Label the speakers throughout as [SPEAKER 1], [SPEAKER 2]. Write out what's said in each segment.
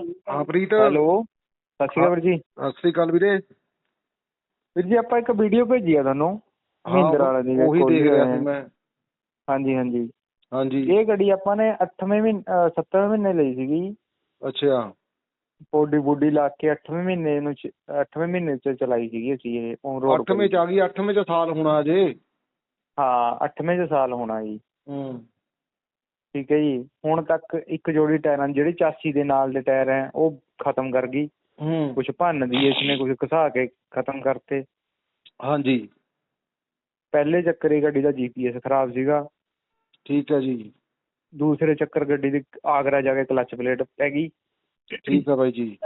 [SPEAKER 1] ਹਾਂ ਪ੍ਰੀਤ।
[SPEAKER 2] ਹੈਲੋ ਸਤਿ ਸ਼੍ਰੀ ਅਕਾਲ ਵੀਰ ਜੀ।
[SPEAKER 1] ਸਤਿ ਸ੍ਰੀ ਅਕਾਲ ਵੀਰੇ।
[SPEAKER 2] ਵੀਰ ਜੀ ਆਪਾਂ ਇੱਕ ਵੀਡੀਓ ਭੇਜੀ ਆ ਤੁਹਾਨੂੰ ਮਹਿੰਦਰਾ ਵਾਲੇ ਦੀ
[SPEAKER 1] ਉਹੀ ਦੇਖ ਰਿਹਾ। ਸੀ ਮੈਂ।
[SPEAKER 2] ਹਾਂਜੀ ਹਾਂਜੀ।
[SPEAKER 1] ਹਾਂਜੀ।
[SPEAKER 2] ਇਹ ਗੱਡੀ ਆਪਾਂ ਨੇ 8ਵੇਂ ਮਹੀਨੇ 7ਵੇਂ ਮਹੀਨੇ ਲਈ ਸੀਗੀ।
[SPEAKER 1] ਅੱਛਾ।
[SPEAKER 2] ਬੋਡੀ ਬੋਡੀ ਲਾ ਕੇ 8ਵੇਂ ਮਹੀਨੇ ਨੂੰ 8ਵੇਂ ਮਹੀਨੇ ਚ ਚਲਾਈ ਸੀਗੀ ਅਸੀਂ ਇਹ ਔਨ ਰੋਡ
[SPEAKER 1] 8ਵੇਂ ਚ ਆ ਗਈ 8ਵੇਂ ਚ ਸਾਲ ਹੋਣਾ ਅਜੇ।
[SPEAKER 2] ਹਾਂ 8ਵੇਂ ਚ ਸਾਲ ਹੋਣਾ ਜੀ।
[SPEAKER 1] ਹੂੰ।
[SPEAKER 2] ਠੀਕ ਹੈ ਜੀ। ਹੁਣ ਤੱਕ ਇੱਕ ਜੋੜੀ ਟਾਇਰਾਂ ਜਿਹੜੀ ਚਾਸੀ ਦੇ ਨਾਲ ਦੇ ਟਾਇਰ ਹੈ ਉਹ ਖਤਮ ਕਰ ਗਈ।
[SPEAKER 1] ਹੂੰ।
[SPEAKER 2] ਕੁਝ ਭੰਨ ਦੀ ਇਸਨੇ ਕੁਝ ਘਸਾ ਕੇ ਖਤਮ ਕਰਤੇ।
[SPEAKER 1] ਹਾਂਜੀ।
[SPEAKER 2] ਪਹਿਲੇ ਚੱਕਰ ਗੱਡੀ ਦਾ ਜੀਪੀਐਸ ਖਰਾਬ ਸੀਗਾ।
[SPEAKER 1] ਠੀਕ ਹੈ ਜੀ।
[SPEAKER 2] ਦੂਸਰੇ ਚੱਕਰ ਗੱਡੀ ਦੀ ਆਗਰਾ ਜਾ ਕੇ ਕਲੱਚ ਪਲੇਟ ਪੈ ਗਈ।
[SPEAKER 1] ਠੀਕ ਹੈ ਬਾਈ ਜੀ।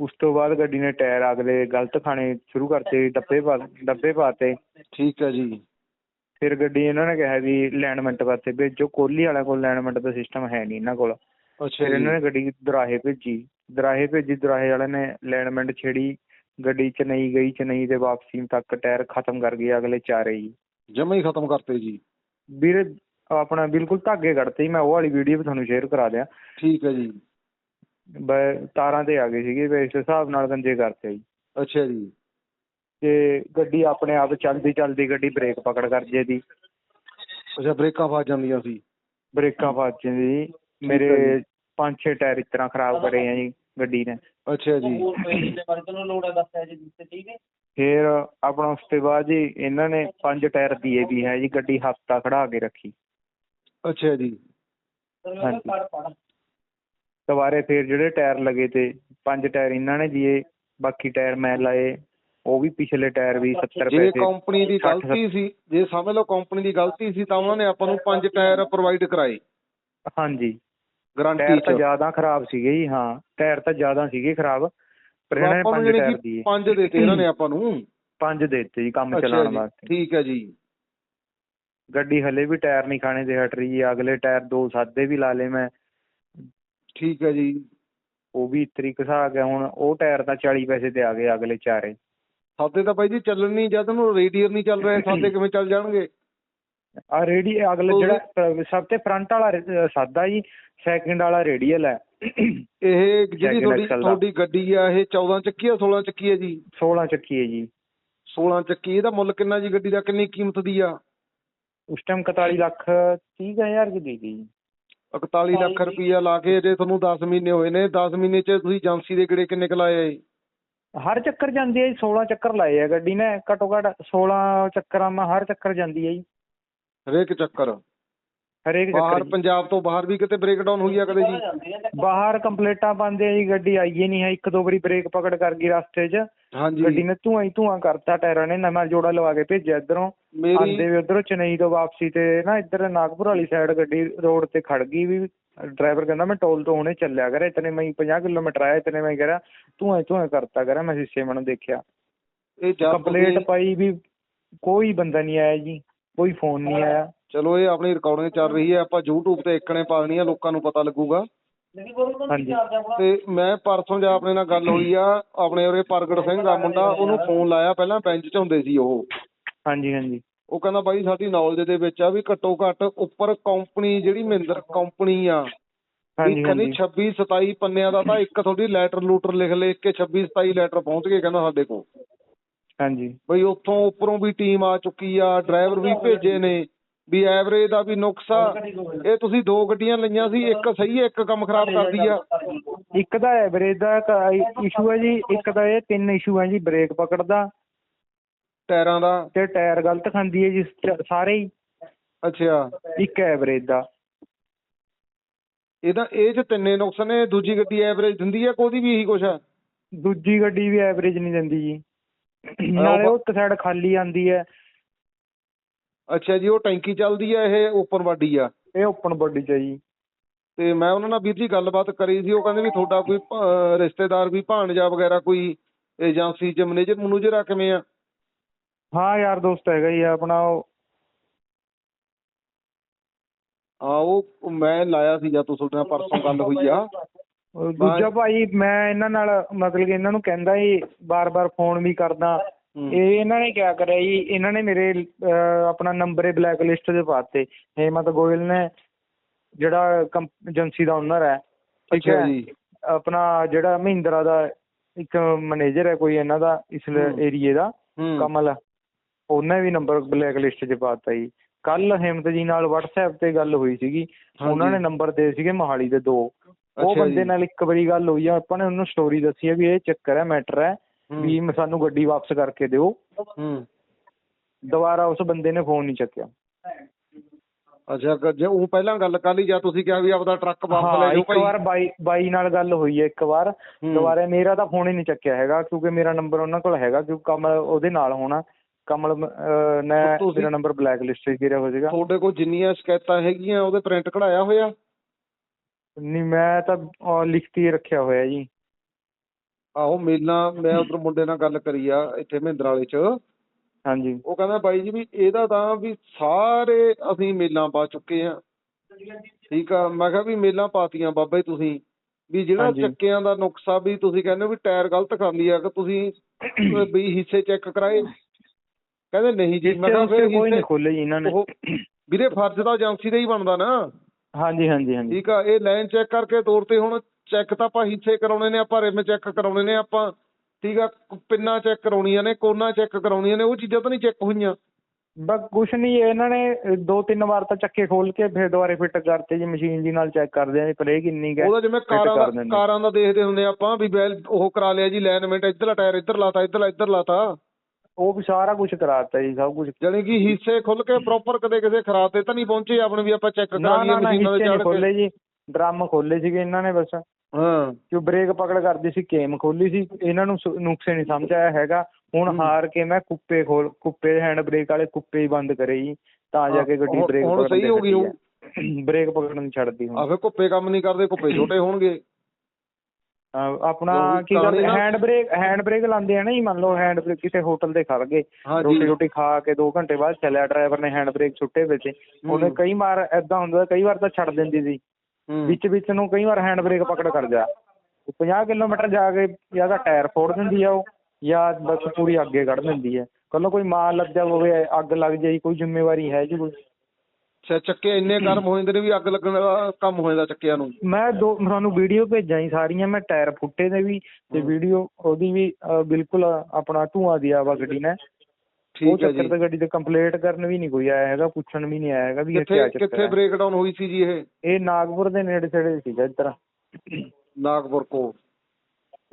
[SPEAKER 2] ਉਸ ਤੋਂ ਬਾਅਦ ਗੱਡੀ ਨੇ ਟਾਇਰ ਅਗਲੇ ਗਲਤ ਖਾਣੇ ਸ਼ੁਰੂ ਕਰਤੇ ਡੱਬੇ ਪਾ ਡੱਬੇ ਪਾਤੇ
[SPEAKER 1] ਠੀਕ ਹੈ ਜੀ।
[SPEAKER 2] ਫਿਰ ਗੱਡੀ ਇਹਨਾਂ ਨੇ ਕਿਹਾ ਵੀ ਅਲਾਈਨਮੈਂਟ ਵਾਸਤੇ ਭੇਜੋ ਕੋਹਲੀ ਵਾਲਿਆਂ ਕੋਲ ਅਲਾਈਨਮੈਂਟ ਦਾ ਸਿਸਟਮ ਹੈ ਨਹੀਂ ਇਹਨਾਂ ਕੋਲ।
[SPEAKER 1] ਅੱਛਾ
[SPEAKER 2] ਫਿਰ ਇਹਨਾਂ ਨੇ ਗੱਡੀ ਦਰਾਹੇ ਭੇਜੀ। ਦਰਾਹੇ ਭੇਜੀ ਦਰਾਹੇ ਵਾਲਿਆਂ ਨੇ ਅਲਾਈਨਮੈਂਟ ਛੇੜੀ ਗੱਡੀ ਚੇਨਈ ਗਈ ਚੇਨਈ ਦੇ ਵਾਪਸੀ ਤੱਕ ਟਾਇਰ ਖਤਮ ਕਰ ਗਏ ਅਗਲੇ ਚਾਰੇ ਹੀ।
[SPEAKER 1] ਜਮਾ ਹੀ ਖਤਮ ਕਰਤੇ ਜੀ।
[SPEAKER 2] ਵੀਰੇ ਆਪਣਾ ਬਿਲਕੁਲ ਧਾਗੇ ਕੱਢਤੇ ਜੀ ਮੈਂ ਉਹ ਵਾਲੀ ਵੀਡੀਓ ਵੀ ਤੁਹਾਨੂੰ ਸ਼ੇਅਰ ਕਰਾ ਦਿਆਂ।
[SPEAKER 1] ਠੀਕ ਹੈ ਜੀ।
[SPEAKER 2] ਬ- ਤਾਰਾਂ ਤੇ ਆ ਗਏ ਸੀਗੇ ਵੀ ਇਸ ਹਿਸਾਬ ਨਾਲ ਗੰਜੇ ਕਰਤੇ ਜੀ।
[SPEAKER 1] ਅੱਛਾ ਜੀ।
[SPEAKER 2] ਤੇ ਗੱਡੀ ਆਪਣੇ ਆਪ ਚੱਲਦੀ ਚੱਲਦੀ ਗੱਡੀ ਬ੍ਰੇਕ ਪਕੜ ਕਰ ਜੇ ਦੀ।
[SPEAKER 1] ਅੱਛਾ ਬ੍ਰੇਕਾਂ ਫਸ ਜਾਂਦੀਆਂ ਸੀ।
[SPEAKER 2] ਬ੍ਰੇਕਾਂ ਫਸ ਜਾਂਦੀ ਜੀ ਮੇਰੇ ਪੰਜ ਛੇ ਟਾਇਰ ਇਸ ਤਰ੍ਹਾਂ ਖਰਾਬ ਕਰੇ ਆ ਜੀ ਗੱਡੀ ਨੇ।
[SPEAKER 1] ਅੱਛਾ ਜੀ।
[SPEAKER 2] ਫਿਰ ਆਪਣਾ ਉਸ ਤੋਂ ਬਾਅਦ ਜੀ ਇਹਨਾਂ ਨੇ ਪੰਜ ਟਾਇਰ ਦੀਏ ਵੀ ਹੈ ਜੀ ਗੱਡੀ ਹਫਤਾ ਖੜਾ ਕੇ ਰੱਖੀ।
[SPEAKER 1] ਅੱਛਾ ਜੀ।
[SPEAKER 2] ਦੁਬਾਰੇ ਫਿਰ ਜਿਹੜੇ ਟਾਇਰ ਲੱਗੇ ਤੇ ਪੰਜ ਟਾਇਰ ਇਹਨਾਂ ਨੇ ਦੀਏ ਬਾਕੀ ਟਾਇਰ ਮੈਂ ਲਾਏ। ਉਹ ਵੀ ਪਿਛਲੇ ਟਾਇਰ ਵੀ 70
[SPEAKER 1] ਜੇ
[SPEAKER 2] ਪੈਸੇ
[SPEAKER 1] ਕੰਪਨੀ ਦੀ
[SPEAKER 2] 60
[SPEAKER 1] ਗਲਤੀ ਸੀ ਜੇ ਸਮਝ ਲਓ ਕੰਪਨੀ ਦੀ ਗਲਤੀ ਸੀ ਤਾਂ ਉਹਨਾਂ ਨੇ ਆਪਾਂ ਨੂੰ ਪੰਜ ਟਾਇਰ ਪ੍ਰੋਵਾਈਡ ਕਰਾਏ।
[SPEAKER 2] ਹਾਂਜੀ।
[SPEAKER 1] ਗਾਰੰਟੀ
[SPEAKER 2] ਟਾਇਰ ਤਾਂ ਜ਼ਿਆਦਾ ਖਰਾਬ ਸੀਗੇ ਜੀ ਹਾਂ। ਟਾਇਰ ਤਾਂ ਜ਼ਿਆਦਾ ਸੀਗੇ ਖਰਾਬ ਪਰ ਇਹਨਾਂ ਨੇ ਪੰਜ ਟਾਇਰ ਦੀਏ
[SPEAKER 1] ਪੰਜ ਦੇਤੇ ਇਹਨਾਂ ਨੇ ਆਪਾਂ ਨੂੰ।
[SPEAKER 2] ਪੰਜ ਦੇ ਦਿੱਤੇ ਜੀ ਕੰਮ ਚਲਾਉਣ
[SPEAKER 1] ਜੀ
[SPEAKER 2] ਵਾਸਤੇ।
[SPEAKER 1] ਠੀਕ ਹੈ ਜੀ।
[SPEAKER 2] ਗੱਡੀ ਹਲੇ ਵੀ ਟਾਇਰ ਨਹੀਂ ਖਾਣੇ ਤੇ ਹਟ ਰਹੀ ਹੈ ਅਗਲੇ ਟਾਇਰ ਦੋ ਸਾਦੇ ਵੀ ਲਾ ਲਏ ਮੈਂ।
[SPEAKER 1] ਠੀਕ ਹੈ ਜੀ।
[SPEAKER 2] ਉਹ ਵੀ ਇਤਰੀ ਘਸਾ ਗਿਆ ਹੁਣ ਉਹ ਟਾਇਰ ਤਾਂ 40 ਪੈਸੇ ਤੇ ਆ ਗਏ ਅਗਲੇ ਚਾਰੇ।
[SPEAKER 1] ਸਾਦੇ ਤਾਂ ਬਾਈ ਜੀ ਚੱਲਣ ਨਹੀਂ ਜਦ ਨੂੰ ਰੇਡੀਅਰ ਨਹੀਂ ਚੱਲ ਰਿਹਾ ਸਾਦੇ ਕਿਵੇਂ ਚੱਲ ਜਾਣਗੇ?
[SPEAKER 2] ਆ ਰੇਡੀ ਅਗਲੇ ਜਿਹੜਾ ਸਭ ਤੇ ਫਰੰਟ ਵਾਲਾ ਸਾਦਾ ਜੀ ਸੈਕਿੰਡ ਵਾਲਾ ਰੇਡੀਅਲ ਹੈ।
[SPEAKER 1] ਇਹ ਜਿਹੜੀ ਤੁਹਾਡੀ। ਤੁਹਾਡੀ ਗੱਡੀ ਆ ਇਹ 14 ਚੱਕੀ ਆ 16 ਚੱਕੀ ਆ ਜੀ?
[SPEAKER 2] 16 ਚੱਕੀ ਹੈ ਜੀ।
[SPEAKER 1] 16 ਚੱਕੀ ਇਹਦਾ ਮੁੱਲ ਕਿੰਨਾ ਜੀ ਗੱਡੀ ਦਾ? ਕਿੰਨੀ ਕੀਮਤ ਦੀ ਆ?
[SPEAKER 2] ਉਸ ਟਾਈਮ 41 ਲੱਖ 30 ਹਜ਼ਾਰ ਦੀ ਦੇ ਗਈ ਜੀ।
[SPEAKER 1] 41 ਲੱਖ ਰੁਪਈਆ ਲਾ ਕੇ ਜੇ ਤੁਹਾਨੂੰ 10 ਮਹੀਨੇ ਹੋਏ ਨੇ। 10 ਮਹੀਨੇ ਚ ਤੁਸੀਂ ਏਜੰਸੀ ਦੇ ਕਿਹੜੇ ਕਿੰਨੇ ਕੁ ਲਾਏ ਆ ਜੀ
[SPEAKER 2] ਹਰ ਚੱਕਰ ਜਾਂਦੀ ਹੈ ਜੀ 16 ਚੱਕਰ ਲਾਏ ਆ ਗੱਡੀ ਨੇ ਘੱਟੋ ਘੱਟ 16 ਚੱਕਰਾਂ ਮਾ ਹਰ ਚੱਕਰ ਜਾਂਦੀ ਹੈ ਜੀ।
[SPEAKER 1] ਹਰੇਕ ਚੱਕਰ।
[SPEAKER 2] ਹਰੇਕ
[SPEAKER 1] ਬਾਹਰ
[SPEAKER 2] ਚੱਕਰ ਜੀ।
[SPEAKER 1] ਪੰਜਾਬ ਤੋਂ ਬਾਹਰ ਵੀ ਕਿਤੇ ਬ੍ਰੇਕਡਾਊਨ ਹੋਈ ਆ ਕਦੇ ਜੀ?
[SPEAKER 2] ਬਾਹਰ ਕੰਪਲੇਟਾਂ ਪਾਉਂਦੇ ਆ ਜੀ ਗੱਡੀ ਆਈਏ ਨਹੀਂ ਹੈ ਇੱਕ ਦੋ ਵਾਰੀ ਬ੍ਰੇਕ ਪਕੜ ਕਰ ਗਈ ਰਸਤੇ 'ਚ। ਗੱਡੀ
[SPEAKER 1] ਹਾਂਜੀ
[SPEAKER 2] ਨੇ ਧੂਆਂ ਹੀ ਧੂਆਂ ਕਰਤਾ ਟਾਇਰਾਂ ਨੇ ਨਵਾਂ ਜੋੜਾ ਲਵਾ ਕੇ ਭੇਜਿਆ ਇੱਧਰੋਂ।
[SPEAKER 1] ਮੇਰੀ
[SPEAKER 2] ਆਂਦੇ ਵੀ ਉਧਰੋਂ ਚੇਨਈ ਤੋਂ ਵਾਪਸੀ ਤੇ ਨਾ ਇੱਧਰ ਨਾਗਪੁਰ ਵਾਲੀ ਸਾਈਡ ਗੱਡੀ ਰੋਡ ਤੇ ਖੜ ਗਈ ਵੀ ਡਰਾਈਵਰ ਕਹਿੰਦਾ ਮੈਂ ਟੋਲ ਤੋਂ ਹੁਣੇ ਚੱਲਿਆ ਕਰਾਂ ਇਤਨੇ ਮੈਂ 50 ਕਿਲੋਮੀਟਰ ਆਇਆ ਇਤਨੇ ਮੈਂ ਕਰਾਂ ਧੂਆਂ ਹੀ ਧੂਆਂ ਕਰਤਾ ਕਰਾਂ ਮੈਂ ਸ਼ੀਸ਼ੇ ਮਨ ਦੇਖਿਆ।
[SPEAKER 1] ਇਹ ਜਦ
[SPEAKER 2] ਕੰਪਲੇਂਟ
[SPEAKER 1] ਤੁਸੀਂ-
[SPEAKER 2] ਪਾਈ ਵੀ ਕੋਈ ਬੰਦਾ ਨਹੀਂ ਆਇਆ ਜੀ ਕੋਈ ਫੋਨ ਨਹੀਂ ਆਇਆ।
[SPEAKER 1] ਚਲੋ ਇਹ ਆਪਣੀ ਰਿਕਾਰਡਿੰਗ ਚੱਲ ਰਹੀ ਹੈ ਆਪਾਂ YouTube ਤੇ ਇੱਕਣੇ ਪਾ ਦੇਣੀ ਆ ਲੋਕਾਂ ਨੂੰ ਪਤਾ ਲੱਗੂਗਾ।
[SPEAKER 2] ਹਾਂਜੀ।
[SPEAKER 1] ਤੇ ਮੈਂ ਪਰਸੋਂ ਜਾ ਆਪਣੇ ਨਾਲ ਗੱਲ ਹੋਈ ਆ ਆਪਣੇ ਉਰੇ ਪ੍ਰਗਟ ਸਿੰਘ ਆ ਮੁੰਡਾ ਉਹਨੂੰ ਫੋਨ ਲਾਇਆ ਪਹਿਲਾਂ ਬੈਂਚ 'ਚ ਹੁੰਦੇ ਸੀ ਉਹ।
[SPEAKER 2] ਹਾਂਜੀ ਹਾਂਜੀ।
[SPEAKER 1] ਉਹ ਕਹਿੰਦਾ ਬਾਈ ਸਾਡੀ ਨੌਲੇਜ ਦੇ ਵਿੱਚ ਆ ਵੀ ਘੱਟੋ ਘੱਟ ਉੱਪਰ ਕੰਪਨੀ ਜਿਹੜੀ ਮਹਿੰਦਰ ਕੰਪਨੀ ਆ
[SPEAKER 2] ਹਾਂਜੀ
[SPEAKER 1] ਕਹਿੰਦੀ
[SPEAKER 2] ਹਾਂਜੀ।
[SPEAKER 1] 26 27 ਪੰਨਿਆਂ ਦਾ ਤਾਂ ਇੱਕ ਤੁਹਾਡੀ ਲੈਟਰ ਲੂਟਰ ਲਿਖ ਲੈ ਕੇ 26 27 ਲੈਟਰ ਪਹੁੰਚ ਗਏ ਕਹਿੰਦਾ ਸਾਡੇ ਕੋਲ।
[SPEAKER 2] ਹਾਂਜੀ।
[SPEAKER 1] ਬਈ ਉੱਥੋਂ ਉੱਪਰੋਂ ਵੀ ਟੀਮ ਆ ਚੁੱਕੀ ਆ ਡਰਾਈਵਰ ਵੀ ਭੇਜੇ ਨੇ ਵੀ ਐਵਰੇਜ ਦਾ ਵੀ ਨੁਕਸ ਆ ਇਹ ਤੁਸੀਂ ਦੋ ਗੱਡੀਆਂ ਲਈਆਂ ਸੀ ਇੱਕ ਸਹੀ ਹੈ ਇੱਕ ਕੰਮ ਖਰਾਬ ਕਰਦੀ ਆ।
[SPEAKER 2] ਇੱਕ ਤਾਂ ਐਵਰੇਜ ਦਾ ਇਸ਼ੂ ਹੈ ਜੀ ਇੱਕ ਤਾਂ ਇਹ ਤਿੰਨ ਇਸ਼ੂ ਹੈ ਜੀ ਬ੍ਰੇਕ ਪਕੜਦਾ
[SPEAKER 1] ਟਾਇਰਾਂ ਦਾ?
[SPEAKER 2] ਤੇ ਟਾਇਰ ਗਲਤ ਖਾਂਦੀ ਹੈ ਜੀ ਸ- ਸਾਰੇ ਹੀ।
[SPEAKER 1] ਅੱਛਾ।
[SPEAKER 2] ਇੱਕ ਐਵਰੇਜ ਦਾ।
[SPEAKER 1] ਇਹਦਾ ਇਹ ਚ ਤਿੰਨੇ ਨੁਕਸ ਨੇ ਦੂਜੀ ਗੱਡੀ ਐਵਰੇਜ ਦਿੰਦੀ ਆ ਕੋਦੀ ਵੀ ਇਹੀ ਕੁਛ ਆ
[SPEAKER 2] ਦੂਜੀ ਗੱਡੀ ਵੀ ਐਵਰੇਜ ਨਹੀਂ ਦਿੰਦੀ ਜੀ। ਨਾਲੇ ਉਹ ਇੱਕ ਸਾਈਡ ਖਾਲੀ ਆਂਦੀ ਹੈ।
[SPEAKER 1] ਅੱਛਾ ਜੀ ਉਹ ਟੈਂਕੀ ਚੱਲਦੀ ਆ ਇਹ ਓਪਨ ਬਾਡੀ ਆ?
[SPEAKER 2] ਇਹ ਓਪਨ ਬੋਡੀ ਚ ਹੈ ਜੀ।
[SPEAKER 1] ਤੇ ਮੈਂ ਉਹਨਾਂ ਨਾਲ ਵੀਰ ਜੀ ਗੱਲਬਾਤ ਕਰੀ ਸੀ ਉਹ ਕਹਿੰਦੇ ਵੀ ਤੁਹਾਡਾ ਕੋਈ ਭ- ਰਿਸ਼ਤੇਦਾਰ ਵੀ ਭਾਣਜਾ ਵਗੈਰਾ ਕੋਈ ਏਜੰਸੀ ਚ ਮੈਨੇਜਰ ਮਨੂਜਰ ਆ ਕਿਵੇਂ ਆ?
[SPEAKER 2] ਹਾਂ ਯਾਰ ਦੋਸਤ ਹੈਗਾ ਜੀ ਆਪਣਾ ਉਹ।
[SPEAKER 1] ਹਾਂ ਉਹ ਮੈਂ ਲਾਇਆ ਸੀ ਜਾਂ ਤੂੰ ਤੁਹਾਡੇ ਨਾਲ ਪਰਸੋਂ ਗੱਲ ਹੋਈ ਆ।
[SPEAKER 2] ਉਹ ਦੂਜਾ ਭਾਈ ਮੈਂ ਇਹਨਾਂ ਨਾਲ ਮਤਲਬ ਕਿ ਇਹਨਾਂ ਨੂੰ ਕਹਿੰਦਾ ਜੀ ਬਾਰ-ਬਾਰ ਫੋਨ ਵੀ ਕਰਦਾ।
[SPEAKER 1] ਹੂੰ।
[SPEAKER 2] ਇਹ ਇਹਨਾਂ ਨੇ ਕਿਆ ਕਰਿਆ ਜੀ ਇਹਨਾਂ ਨੇ ਮੇਰੇ ਅਹ, ਆਪਣਾ ਨੰਬਰ ਬਲੈਕ ਲਿਸਟ 'ਤੇ ਪਾਤੇ ਹੇਮੰਤ ਗੋਇਲ ਨੇ ਜਿਹੜਾ ਏਜੰਸੀ ਦਾ ਓਨਰ ਹੈ ਠੀਕ ਹੈ।
[SPEAKER 1] ਜੀ।
[SPEAKER 2] ਆਪਣਾ ਜਿਹੜਾ ਮਹਿੰਦਰਾ ਦਾ ਇੱਕ ਮੈਨੇਜਰ ਹੈ ਕੋਈ ਇਹਨਾਂ ਦਾ ਇਸ
[SPEAKER 1] ਹੂੰ।
[SPEAKER 2] ਏਰੀਏ ਦਾ
[SPEAKER 1] ਹੂੰ।
[SPEAKER 2] ਕਮਲ। ਉਹਨੇ ਵੀ ਨੰਬਰ ਬਲੈਕ ਲਿਸਟ 'ਚ ਪਾਤਾ ਜੀ। ਕੱਲ ਹਿੰਮਤ ਜੀ ਨਾਲ WhatsApp ਤੇ ਗੱਲ ਹੋਈ ਸੀਗੀ। ਉਹਨਾਂ ਨੇ। ਨੰਬਰ ਦੇ ਸੀਗੇ ਮੋਹਾਲੀ ਦੇ ਦੋ। ਉਹ ਬੰਦੇ। ਨਾਲ ਇੱਕ ਵਾਰੀ ਗੱਲ ਹੋਈ ਆ ਆਪਾਂ ਨੇ ਉਹਨੂੰ ਸਟੋਰੀ ਦੱਸੀ ਹੈ ਵੀ ਇਹ ਚੱਕਰ ਹੈ ਮੈਟਰ ਹੈ। ਵੀ ਸਾਨੂੰ ਗੱਡੀ ਵਾਪਸ ਕਰਕੇ ਦਿਓ।
[SPEAKER 1] ਹੂੰ।
[SPEAKER 2] ਦੁਬਾਰਾ ਉਸ ਬੰਦੇ ਨੇ ਫੋਨ ਨਹੀਂ ਚੱਕਿਆ।
[SPEAKER 1] ਅੱਛਾ ਜੇ ਉਹ ਪਹਿਲਾਂ ਗੱਲ ਕਰ ਲਈ ਜਾਂ ਤੁਸੀਂ ਕਿਹਾ ਵੀ ਆਪਦਾ ਟਰੱਕ ਵਾਪਸ ਲੈ ਜਾਓ
[SPEAKER 2] ਇੱਕ
[SPEAKER 1] ਭਾਈ?
[SPEAKER 2] ਵਾਰ ਬਾਈ ਬਾਈ ਨਾਲ ਗੱਲ ਹੋਈ ਹੈ ਇੱਕ ਵਾਰ। ਦੁਬਾਰਾ ਮੇਰਾ ਤਾਂ ਫੋਨ ਹੀ ਨਹੀਂ ਚੱਕਿਆ ਹੈਗਾ ਕਿਉਂਕਿ ਮੇਰਾ ਨੰਬਰ ਉਹਨਾਂ ਕੋਲ ਹੈਗਾ ਕਿਉਂਕਿ ਕਮਲ ਉਹਦੇ ਨਾਲ ਹੋਣਾ। ਕਮਲ ਅਹ, ਨੇ
[SPEAKER 1] ਤੁਸੀਂ-
[SPEAKER 2] ਮੇਰਾ ਨੰਬਰ ਬਲੈਕ ਲਿਸਟ 'ਚ ਗਿਰਿਆ ਹੋ ਜਾਏਗਾ
[SPEAKER 1] ਤੁਹਾਡੇ ਕੋਲ ਜਿੰਨੀਆਂ ਸ਼ਿਕਾਇਤਾਂ ਹੈਗੀਆਂ ਉਹਦੇ ਪ੍ਰਿੰਟ ਕਢਾਇਆ ਹੋਇਆ?
[SPEAKER 2] ਨਹੀਂ ਮੈਂ ਤਾਂ ਅਹ, ਲਿਖਤੀ ਰੱਖਿਆ ਹੋਇਆ ਜੀ।
[SPEAKER 1] ਆਹੋ ਮੇਲਾਂ ਮੈਂ ਉਧਰ ਮੁੰਡੇ ਨਾਲ ਗੱਲ ਕਰੀ ਆ ਇੱਥੇ ਮਹਿੰਦਰਾ ਵਾਲੇ ਚ।
[SPEAKER 2] ਹਾਂਜੀ।
[SPEAKER 1] ਉਹ ਕਹਿੰਦਾ ਬਾਈ ਜੀ ਵੀ ਇਹਦਾ ਤਾਂ ਵੀ ਸਾਰੇ ਅਸੀਂ ਮੇਲਾਂ ਪਾ ਚੁੱਕੇ ਆ। ਠੀਕ ਆ ਮੈਂ ਕਿਹਾ ਵੀ ਮੇਲਾਂ ਪਾਤੀਆਂ ਬਾਬਾ ਜੀ ਤੁਸੀਂ। ਵੀ ਜਿਹੜਾ
[SPEAKER 2] ਹਾਂਜੀ।
[SPEAKER 1] ਚੱਕਿਆਂ ਦਾ ਨੁਕਸਾ ਵੀ ਤੁਸੀਂ ਕਹਿੰਦੇ ਹੋ ਵੀ ਟਾਇਰ ਗਲਤ ਕਰ ਲਿਆ ਕਿ ਤੁਸੀਂ ਅਹ ਵੀ ਹਿੱਸੇ ਚੈੱਕ ਕਰਾਏ। ਕਹਿੰਦੇ ਨਹੀਂ ਜੀ ਮੈਂ ਕਿਹਾ ਫਿਰ
[SPEAKER 2] ਕੋਈ ਨਹੀਂ ਖੋਲੇ ਜੀ ਇਹਨਾਂ ਨੇ।
[SPEAKER 1] ਵੀਰੇ ਫਰਜ਼ ਤਾਂ ਏਜੰਸੀ ਦਾ ਹੀ ਬਣਦਾ ਨਾ।
[SPEAKER 2] ਹਾਂਜੀ ਹਾਂਜੀ ਹਾਂਜੀ।
[SPEAKER 1] ਠੀਕ ਆ ਇਹ ਲਾਈਨ ਚੈੱਕ ਕਰਕੇ ਤੌਰ ਤੇ ਹੁਣ ਚੈੱਕ ਤਾਂ ਆਪਾਂ ਹਿੱਸੇ ਕਰਾਉਣੇ ਨੇ ਆਪਾਂ ਰਿਮ ਚੈੱਕ ਕਰਾਉਣੇ ਨੇ ਆਪਾਂ ਠੀਕ ਆ ਪਿੰਨਾਂ ਚੈੱਕ ਕਰਾਉਣੀਆਂ ਨੇ ਕੋਨਾ ਚੈੱਕ ਕਰਾਉਣੀਆਂ ਨੇ ਉਹ ਚੀਜ਼ਾਂ ਤਾਂ ਨਹੀਂ ਚੈੱਕ ਹੋਈਆਂ।
[SPEAKER 2] ਬਸ ਕੁਛ ਨਹੀਂ ਇਹਨਾਂ ਨੇ ਦੋ ਤਿੰਨ ਵਾਰ ਤਾਂ ਚੱਕੇ ਖੋਲ ਕੇ ਫਿਰ ਦੁਬਾਰੇ ਫਿੱਟ ਕਰਤੇ ਜੀ ਮਸ਼ੀਨ ਜੀ ਨਾਲ ਚੈੱਕ ਕਰਦੇ ਆ ਵੀ ਪਲੇ ਕਿੰਨੀ ਹੈ
[SPEAKER 1] ਉਹਦਾ ਜਿਵੇਂ ਕਾਰਾਂ ਦਾ। ਕਾਰਾਂ ਦਾ ਦੇਖਦੇ ਹੁੰਦੇ ਆਪਾਂ ਵੀ ਬੈਲ ਉਹ ਕਰਾ ਲਿਆ ਜੀ ਅਲਾਈਨਮੈਂਟ ਇੱਧਰਲਾ ਟਾਇਰ ਇੱਧਰ ਲਾਤਾ ਇੱਧਰਲਾ ਇੱਧਰ ਲਾਤਾ।
[SPEAKER 2] ਉਹ ਵੀ ਸਾਰਾ ਕੁਝ ਕਰਾਤਾ ਜੀ ਸਭ ਕੁਝ
[SPEAKER 1] ਜਾਣੀ ਕਿ ਹਿੱਸੇ ਖੁੱਲ ਕੇ ਪ੍ਰੋਪਰ ਕਦੇ ਕਿਸੇ ਖਰਾਬ ਤੇ ਤਾਂ ਨਹੀਂ ਪਹੁੰਚੇ ਆਪਣੇ ਵੀ ਆਪਾਂ ਚੈੱਕ
[SPEAKER 2] ਨਾ
[SPEAKER 1] ਕਰਾ ਲਈਏ
[SPEAKER 2] ਨਾ ਨਾ
[SPEAKER 1] ਮਸ਼ੀਨਾਂ ਦੇ
[SPEAKER 2] ਖੋਲੇ
[SPEAKER 1] ਕੇ।
[SPEAKER 2] ਜੀ ਡਰਮ ਖੋਲੇ ਸੀਗੇ ਇਹਨਾਂ ਨੇ ਬਸ।
[SPEAKER 1] ਹਾਂ।
[SPEAKER 2] ਜੋ ਬ੍ਰੇਕ ਪਕੜ ਕਰਦੀ ਸੀ ਕੇਮ ਖੋਲੀ ਸੀ ਇਹਨਾਂ ਨੂੰ ਨੁਕਸੇ ਨਹੀਂ ਸਮਝ ਆਇਆ ਹੈਗਾ। ਹੁਣ। ਹਾਰ ਕੇ ਮੈਂ ਕੁੱਪੇ ਖੋਲ ਕੁੱਪੇ ਹੈਂਡ ਬ੍ਰੇਕ ਵਾਲੇ ਕੁੱਪੇ ਹੀ ਬੰਦ ਕਰੇ ਜੀ ਤਾਂ ਜਾ ਕੇ ਗੱਡੀ
[SPEAKER 1] ਹੁਣ-
[SPEAKER 2] ਬ੍ਰੇਕ
[SPEAKER 1] ਹੁਣ ਸਹੀ
[SPEAKER 2] ਤੇ
[SPEAKER 1] ਹੋ ਗਈ
[SPEAKER 2] ਹਟੀ ਹੈ। ਬ੍ਰੇਕ ਪਕੜਨ ਛੱਡਦੀ
[SPEAKER 1] ਆ
[SPEAKER 2] ਹੁਣ
[SPEAKER 1] ਫੇ ਕੁੱਪੇ ਕੰਮ ਨਹੀਂ ਕਰਦੇ ਕੁੱਪੇ ਛੋਟੇ ਹੋਣਗੇ।
[SPEAKER 2] ਆਪਣਾ ਕੀ ਕਰਦੇ
[SPEAKER 1] ਕਾਲੇ
[SPEAKER 2] ਹੈਂਡ ਬ੍ਰੇਕ ਹੈਂਡ ਬ੍ਰੇਕ ਲਾਉਂਦੇ ਆ ਨਾ ਜੀ ਮੰਨ ਲਓ ਹੈਂਡ ਬ੍ਰੇਕ ਕਿਸੇ ਹੋਟਲ ਤੇ ਖੜ ਗਏ ਰੋਟੀ ਰੋਟੀ ਖਾ ਕੇ 2 ਘੰਟੇ ਬਾਅਦ ਚੱਲਿਆ ਡਰਾਈਵਰ ਨੇ ਹੈਂਡ ਬ੍ਰੇਕ ਸੁੱਟੇ ਵਿੱਚ। ਉਹਨੇ। ਕਈ ਵਾਰ ਐਦਾਂ ਹੁੰਦਾ ਕਈ ਵਾਰ ਤਾਂ ਛੱਡ ਦਿੰਦੀ ਸੀ। ਵਿੱਚ ਵਿੱਚ ਨੂੰ ਕਈ ਵਾਰ ਹੈਂਡ ਬ੍ਰੇਕ ਪਕੜ ਕਰ ਜਾ 50 ਕਿਲੋਮੀਟਰ ਜਾ ਕੇ ਜਾਂ ਤਾਂ ਟਾਇਰ ਫੋੜ ਦਿੰਦੀ ਆ ਉਹ ਜਾਂ ਬਸ ਪੂਰੀ ਅੱਗੇ ਕੱਢ ਦਿੰਦੀ ਹੈ ਕੱਲ੍ਹ ਕੋਈ ਮਾਲ ਲੱਦਿਆ ਹੋਵੇ ਅੱਗ ਲੱਗ ਜਾਈ ਕੋਈ ਜ਼ਿੰਮੇਵਾਰੀ ਹੈ ਜੀ ਕੋਈ?
[SPEAKER 1] ਅੱਛਾ ਚੱਕੇ ਇੰਨੇ ਗਰਮ ਹੋ ਜਾਂਦੇ ਨੇ ਵੀ ਅੱਗ ਲੱਗਣ ਦਾ ਕੰਮ ਹੋ ਜਾਂਦਾ ਚੱਕਿਆਂ ਨੂੰ।
[SPEAKER 2] ਮੈਂ ਦੋ ਤੁਹਾਨੂੰ ਵੀਡੀਓ ਭੇਜਾਂ ਜੀ ਸਾਰੀਆਂ ਮੈਂ ਟਾਇਰ ਫੁੱਟੇ ਦੇ ਵੀ ਤੇ। ਵੀਡੀਓ ਉਹਦੀ ਵੀ ਅਹ, ਬਿਲਕੁਲ ਆਪਣਾ ਧੂਆਂ ਦੀ ਆਵਾ ਗੱਡੀ ਨੇ। ਉਹ
[SPEAKER 1] ਠੀਕ ਹੈ
[SPEAKER 2] ਚੱਕਰ
[SPEAKER 1] ਜੀ
[SPEAKER 2] ਤੇ ਗੱਡੀ ਤੇ ਕੰਪਲੇਂਟ ਕਰਨ ਵੀ ਨਹੀਂ ਕੋਈ ਆਇਆ ਹੈਗਾ ਪੁੱਛਣ ਵੀ ਨਹੀਂ ਆਇਆ ਹੈਗਾ ਵੀ ਇਹ
[SPEAKER 1] ਕਿੱਥੇ
[SPEAKER 2] ਚੱਕਰ
[SPEAKER 1] ਕਿੱਥੇ
[SPEAKER 2] ਹੈ।
[SPEAKER 1] ਬ੍ਰੇਕਡਾਊਨ ਹੋਈ ਸੀ ਜੀ ਇਹ?
[SPEAKER 2] ਇਹ ਨਾਗਪੁਰ ਦੇ ਨੇੜੇ ਤੇੜੇ ਸੀਗਾ ਇੱਧਰ।
[SPEAKER 1] ਨਾਗਪੁਰ ਕੋ